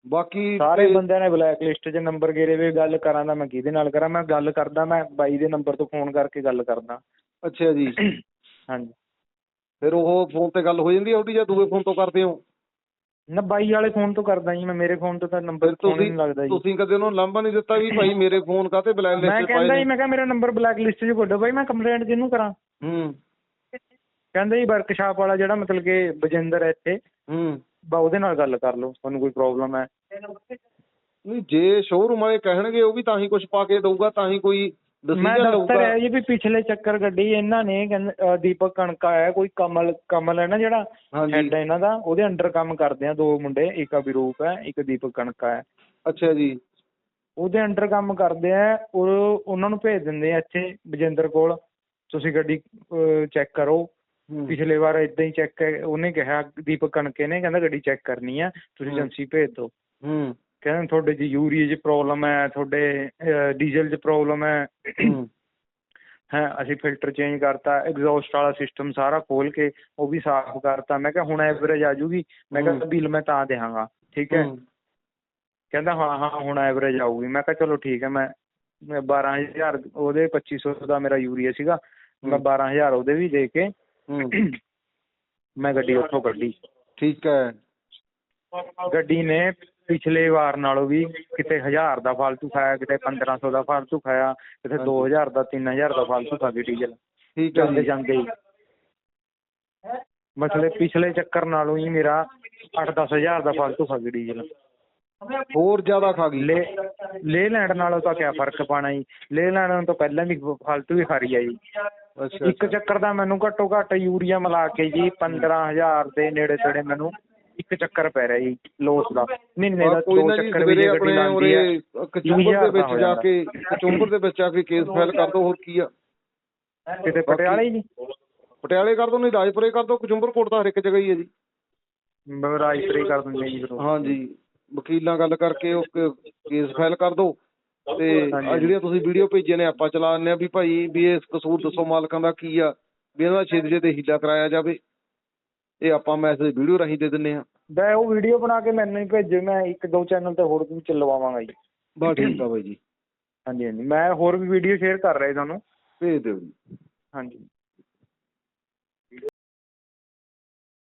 [SPEAKER 1] ਬਾਕੀ
[SPEAKER 2] ਸਾਰੇ ਬੰਦਿਆਂ ਨੇ ਬਲੈਕ ਲਿਸਟ 'ਚ ਨੰਬਰ ਗੇਰੇ ਵੇ ਗੱਲ ਕਰਾਂ ਤਾਂ ਮੈਂ ਕਿਹਦੇ ਨਾਲ ਕਰਾਂ ਮੈਂ ਗੱਲ ਕਰਦਾ ਮੈਂ ਬਾਈ ਦੇ ਨੰਬਰ ਤੋਂ ਫੋਨ ਕਰਕੇ ਗੱਲ ਕਰਦਾ।
[SPEAKER 1] ਅੱਛਾ ਜੀ।
[SPEAKER 2] ਹਾਂਜੀ।
[SPEAKER 1] ਫਿਰ ਉਹ ਫੋਨ ਤੇ ਗੱਲ ਹੋ ਜਾਂਦੀ ਹੈ ਉਹਦੀ ਜਾਂ ਦੂਏ ਫੋਨ ਤੋਂ ਕਰਦੇ ਹੋ?
[SPEAKER 2] ਨਾ ਬਾਈ ਵਾਲੇ ਫੋਨ ਤੋਂ ਕਰਦਾ ਜੀ ਮੈਂ ਮੇਰੇ ਫੋਨ ਤੋਂ ਤਾਂ ਨੰਬਰ ਫੋਨ ਨਹੀਂ ਲੱਗਦਾ ਜੀ।
[SPEAKER 1] ਤੁਸੀਂ ਕਦੇ ਉਹਨੂੰ ਲਾਂਭਾ ਨਹੀਂ ਦਿੱਤਾ ਵੀ ਭਾਈ ਮੇਰੇ ਫੋਨ ਕਾਤੇ ਬਲੈਕ
[SPEAKER 2] ਮੈਂ
[SPEAKER 1] ਲਿਸਟ 'ਚ
[SPEAKER 2] ਕਹਿੰਦਾ
[SPEAKER 1] ਪਾਏ
[SPEAKER 2] ਜੀ
[SPEAKER 1] ਨੇ?
[SPEAKER 2] ਮੈਂ ਕਿਹਾ ਮੇਰਾ ਨੰਬਰ ਬਲੈਕ ਲਿਸਟ 'ਚ ਕੱਢੋ ਬਾਈ ਮੈਂ ਕੰਪਲੇਂਟ ਕਿਹਨੂੰ ਕਰਾਂ।
[SPEAKER 1] ਹੂੰ।
[SPEAKER 2] ਕਹਿੰਦਾ ਜੀ ਵਰਕਸ਼ਾਪ ਵਾਲਾ ਜਿਹੜਾ ਮਤਲਬ ਕਿ ਬਜਿੰਦਰ ਹੈ ਇੱਥੇ
[SPEAKER 1] ਹੂੰ।
[SPEAKER 2] ਬਾ ਉਹਦੇ ਨਾਲ ਗੱਲ ਕਰ ਲਓ ਤੁਹਾਨੂੰ ਕੋਈ ਪ੍ਰੋਬਲਮ ਹੈ।
[SPEAKER 1] ਨਹੀਂ ਜੇ ਸ਼ੋਰੂਮ ਵਾਲੇ ਕਹਿਣਗੇ ਉਹ ਵੀ ਤਾਂ ਹੀ ਕੁਝ ਪਾ ਕੇ ਦਊਗਾ ਤਾਂ ਹੀ ਕੋਈ
[SPEAKER 2] ਮੈਂ
[SPEAKER 1] ਲਊਗਾ
[SPEAKER 2] ਰਿਹਾ ਜੀ ਵੀ ਪਿਛਲੇ ਚੱਕਰ ਗੱਡੀ ਇਹਨਾਂ ਨੇ ਕਹਿੰਦੇ ਦੀਪਕ ਕਣਕਾ ਹੈ ਕੋਈ ਕਮਲ ਕਮਲ ਹੈ ਨਾ ਜਿਹੜਾ ਹੈਡ ਹੈ ਇਹਨਾਂ ਦਾ ਉਹਦੇ ਅੰਡਰ ਕੰਮ ਕਰਦੇ ਆ ਦੋ ਮੁੰਡੇ ਇੱਕ ਅਭਿਰੂਪ ਹੈ ਇੱਕ ਦੀਪਕ ਕਣਕਾ ਹੈ।
[SPEAKER 1] ਅੱਛਾ ਜੀ।
[SPEAKER 2] ਉਹਦੇ ਅੰਡਰ ਕੰਮ ਕਰਦੇ ਆ ਉਹ ਉਹਨਾਂ ਨੂੰ ਭੇਜ ਦਿੰਦੇ ਆ ਇੱਥੇ ਬਜਿੰਦਰ ਕੋਲ। ਤੁਸੀਂ ਗੱਡੀ ਚੈੱਕ ਕਰੋ।
[SPEAKER 1] ਹੂੰ।
[SPEAKER 2] ਪਿਛਲੇ ਵਾਰ ਇਦਾਂ ਹੀ ਚੈੱਕ ਉਹਨੇ ਕਿਹਾ ਦੀਪਕ ਕਣਕੇ ਨੇ ਕਹਿੰਦਾ ਗੱਡੀ ਚੈੱਕ ਕਰਨੀ ਆ ਤੁਸੀਂ
[SPEAKER 1] ਹਮ।
[SPEAKER 2] ਏਜੰਸੀ ਭੇਜ ਦਿਓ।
[SPEAKER 1] ਹੂੰ।
[SPEAKER 2] ਕਹਿੰਦੇ ਤੁਹਾਡੇ 'ਚ ਯੂਰੀਏ 'ਚ ਪ੍ਰੋਬਲਮ ਹੈ ਤੁਹਾਡੇ ਡੀਜ਼ਲ 'ਚ ਪ੍ਰੋਬਲਮ ਹੈ।
[SPEAKER 1] ਹੂੰ
[SPEAKER 2] ਅਸੀਂ ਫਿਲਟਰ ਚੇਂਜ ਕਰਤਾ ਐਗਜ਼ੌਸਟ ਵਾਲਾ ਸਿਸਟਮ ਸਾਰਾ ਖੋਲ ਕੇ ਉਹ ਵੀ ਸਾਫ਼ ਕਰਤਾ। ਮੈਂ ਕਿਹਾ ਹੁਣ ਐਵਰੇਜ ਆ ਜੂਗੀ। ਮੈਂ ਕਿਹਾ। ਬਿੱਲ ਮੈਂ ਤਾਂ ਦੇਵਾਂਗਾ ਠੀਕ ਹੈ। ਕਹਿੰਦਾ ਹਾਂ ਹਾਂ ਹੁਣ ਐਵਰੇਜ ਆਊਗੀ। ਮੈਂ ਕਿਹਾ ਚਲੋ ਠੀਕ ਹੈ ਮੈਂ ਮੈਂ 12000 ਉਹਦੇ 2500 ਦਾ ਮੇਰਾ ਯੂਰੀਆ ਸੀਗਾ। ਮੈਂ
[SPEAKER 1] ਹਮ।
[SPEAKER 2] 12000 ਉਹਦੇ ਵੀ ਦੇ ਕੇ ਮੈਂ ਗੱਡੀ ਉੱਥੋਂ ਕੱਢੀ।
[SPEAKER 1] ਠੀਕ ਹੈ।
[SPEAKER 2] ਗੱਡੀ ਨੇ ਪਿਛਲੇ ਵਾਰ ਨਾਲੋਂ ਵੀ ਕਿਤੇ 1000 ਦਾ ਫਾਲਤੂ ਖਾਇਆ ਕਿਤੇ 1500 ਦਾ ਫਾਲਤੂ ਖਾਇਆ ਕਿਤੇ
[SPEAKER 1] ਹਾਂਜੀ।
[SPEAKER 2] 2000 ਦਾ 3000 ਦਾ ਫਾਲਤੂ ਖਾ ਗਈ ਡੀਜ਼ਲ।
[SPEAKER 1] ਠੀਕ ਹੈ
[SPEAKER 2] ਜਾਂਦੇ ਜਾਂਦੇ ਹੀ। ਮਸਲੇ ਪਿਛਲੇ ਚੱਕਰ ਨਾਲੋਂ ਹੀ ਮੇਰਾ 8-10000 ਦਾ ਫਾਲਤੂ ਖਾ ਗਈ ਡੀਜ਼ਲ।
[SPEAKER 1] ਹੋਰ ਜ਼ਿਆਦਾ ਖਾ ਗਈ।
[SPEAKER 2] ਲੇ ਲੇ ਲੈਂਡ ਨਾਲੋਂ ਤਾਂ ਕਿਆ ਫ਼ਰਕ ਪਾਣਾ ਜੀ। ਲੇ ਲੈਂਡ ਤੋਂ ਪਹਿਲਾਂ ਵੀ ਫਾਲਤੂ ਹੀ ਖਾ ਰਹੀ ਆ ਜੀ।
[SPEAKER 1] ਅੱਛਾ
[SPEAKER 2] ਇੱਕ। ਚੱਕਰ ਦਾ ਮੈਨੂੰ ਘੱਟੋ ਘੱਟ ਯੂਰੀਆ ਮਿਲਾ ਕੇ ਜੀ 15000 ਦੇ ਨੇੜੇ ਤੇੜੇ ਮੈਨੂੰ ਇੱਕ ਚੱਕਰ ਪੈ ਰਿਹਾ ਜੀ ਲੋਸ ਦਾ। ਮਹੀਨੇ ਦਾ
[SPEAKER 1] ਕੋਈ
[SPEAKER 2] ਦੋ
[SPEAKER 1] ਨਾ ਜੀ
[SPEAKER 2] ਚੱਕਰ ਵੀ
[SPEAKER 1] ਸਵੇਰੇ
[SPEAKER 2] ਜੇ ਗੱਡੀ
[SPEAKER 1] ਆਪਣੇ
[SPEAKER 2] ਲਾਉਂਦੀ
[SPEAKER 1] ਉਰੇ
[SPEAKER 2] ਹੈ।
[SPEAKER 1] ਕਚੂੰਬਰ ਦੇ ਵਿੱਚ
[SPEAKER 2] ਹੋ
[SPEAKER 1] ਜਾ। ਕੇ ਕਚੂੰਬਰ ਦੇ ਵਿੱਚ ਜਾ ਕੇ ਕੇਸ ਫਾਈਲ ਕਰ ਦੋ ਹੋਰ ਕੀ ਆ।
[SPEAKER 2] ਕਿਤੇ ਪਟਿਆਲੇ ਜੀ
[SPEAKER 1] ਪਟਿਆਲੇ ਕਰ ਦੋ ਨਹੀਂ ਰਾਜਪੁਰੇ ਕਰ ਦੋ ਕਚੂੰਬਰ ਕੋਟ ਤਾਂ ਹਰ ਇੱਕ ਜਗ੍ਹਾ ਹੀ ਹੈ ਜੀ।
[SPEAKER 2] ਰਾਜਪੁਰੇ ਕਰ ਦਿੰਦੇ ਜੀ ਫਿਰ ਉਹ।
[SPEAKER 1] ਹਾਂਜੀ ਵਕੀਲਾਂ ਗੱਲ ਕਰਕੇ ਉਹ ਕ- ਕੇਸ ਫਾਈਲ ਕਰ ਦੋ। ਤੇ
[SPEAKER 2] ਹਾਂਜੀ।
[SPEAKER 1] ਆ ਜਿਹੜੀਆਂ ਤੁਸੀਂ ਵੀਡੀਓ ਭੇਜੀਆਂ ਨੇ ਆਪਾਂ ਚਲਾ ਦਿੰਦੇ ਆ ਵੀ ਭਾਈ ਵੀ ਇਹ ਕਸੂਰ ਦੱਸੋ ਮਾਲਕਾਂ ਦਾ ਕੀ ਆ ਵੀ ਇਹਨਾਂ ਦਾ ਛੇਤੀ ਛੇਤੀ ਹੀਲਾ ਕਰਾਇਆ ਜਾਵੇ। ਇਹ ਆਪਾਂ ਮੈਸੇਜ ਵੀਡੀਓ ਰਾਹੀਂ ਦੇ ਦਿੰਨੇ ਆ
[SPEAKER 2] ਮੈਂ ਉਹ ਵੀਡੀਓ ਬਣਾ ਕੇ ਮੈਨੂੰ ਹੀ ਭੇਜੋ ਮੈਂ ਇੱਕ ਦੋ ਚੈਨਲ ਤੇ ਹੋਰ ਵੀ ਚਲਵਾਵਾਂਗਾ ਜੀ।
[SPEAKER 1] ਬਸ ਠੀਕ ਆ ਬਾਈ ਜੀ।
[SPEAKER 2] ਹਾਂਜੀ ਹਾਂਜੀ। ਮੈਂ ਹੋਰ ਵੀ ਵੀਡੀਓ ਸ਼ੇਅਰ ਕਰ ਰਿਹਾ ਤੁਹਾਨੂੰ।
[SPEAKER 1] ਭੇਜ ਦਿਓ ਜੀ।
[SPEAKER 2] ਹਾਂਜੀ।